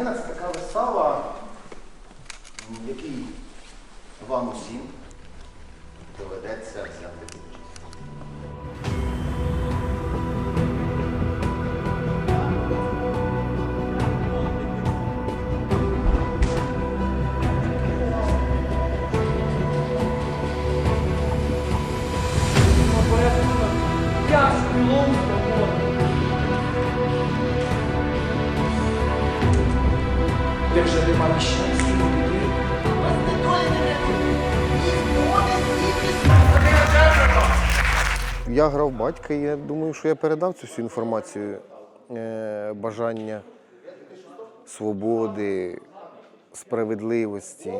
Романина це така вистава, який вам усім доведеться взяти участь. Я ж пілом. Де вже нема щастя. Я грав батька, і я думаю, що я передав цю всю інформацію, е, бажання свободи, справедливості,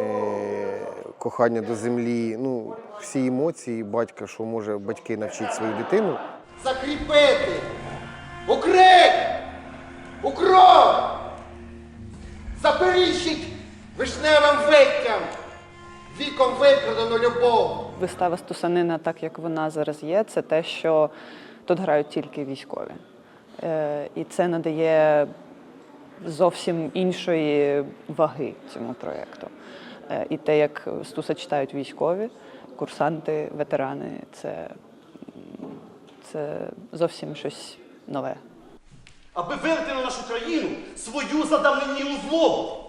е, кохання до землі. Ну, всі емоції батька, що може батьки навчити свою дитину. закріпити. Укрик! Укров! Заперіщить вишневим виттям, віком викрадену любов. Вистава Стусанина, так як вона зараз є, це те, що тут грають тільки військові. Е, І це надає зовсім іншої ваги цьому проєкту. Е, І те, як Стуса читають військові, курсанти, ветерани, це, це зовсім щось нове. аби вилити на нашу країну свою задавненілу злобу.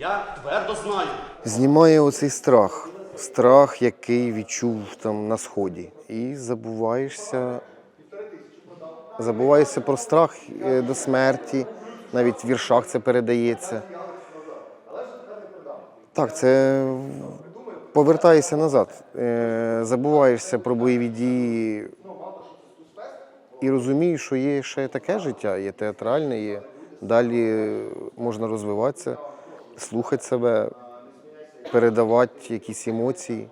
Я твердо знаю, Знімає оцей страх, страх, який відчув там на сході. І забуваєшся, забуваєшся про страх е, до смерті, навіть в віршах це передається. Так, це повертаєшся назад, е, забуваєшся про бойові дії. І розумієш, що є ще таке життя, є театральне, є. Далі можна розвиватися, слухати себе, передавати якісь емоції.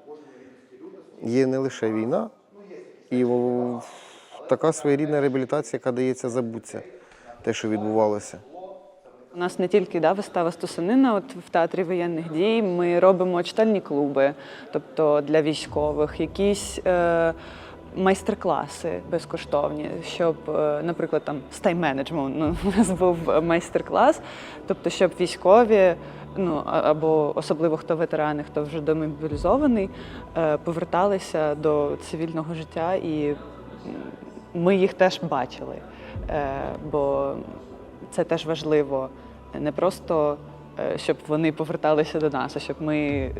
Є не лише війна, і така своєрідна реабілітація, яка дається забутися, те, що відбувалося. У нас не тільки да, вистава Стусанина, от в театрі воєнних дій ми робимо читальні клуби, тобто для військових, якісь е, майстер-класи безкоштовні, щоб, е, наприклад, там з тайм-менеджменту ну, у нас був майстер-клас, тобто, щоб військові. Ну або особливо хто ветерани, хто вже демобілізований, е, поверталися до цивільного життя, і ми їх теж бачили. Е, Бо це теж важливо не просто щоб вони поверталися до нас, а щоб ми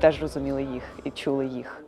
теж розуміли їх і чули їх.